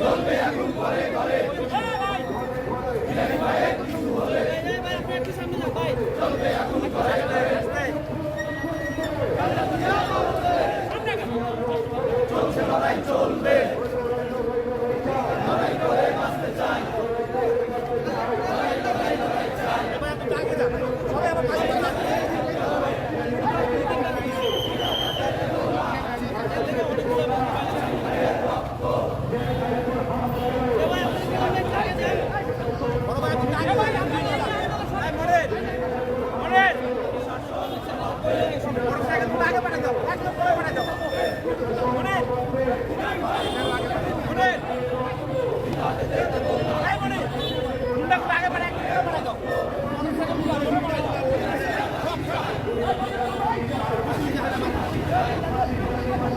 চলবে এখন ঘরে ঘরে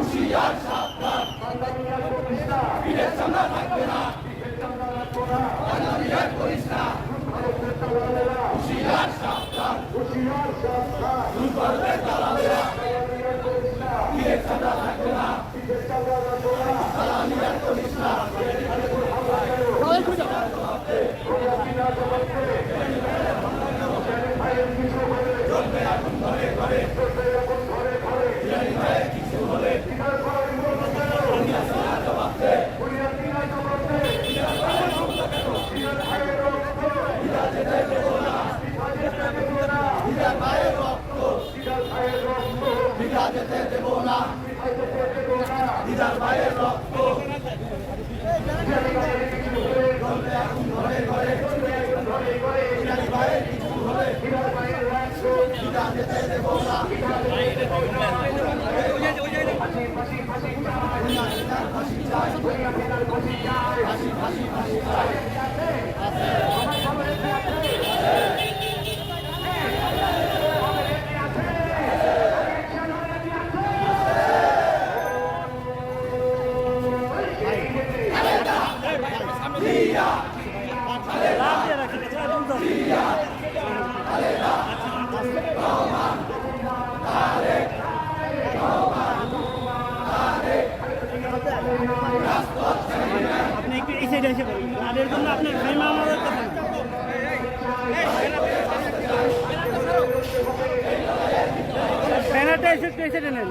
Uşiyar şaptan! Uşiyar şaptan! Uşiyar şaptan! হাজার ভাইয়ের রক্ত ভাইয়ের কিছু হলে আপনি একটু এই সাইডে এসে পড়ুন লাভের জন্য আপনার আমাদের কাছে ব্যানারটা এসে একটু সাইডে নেন।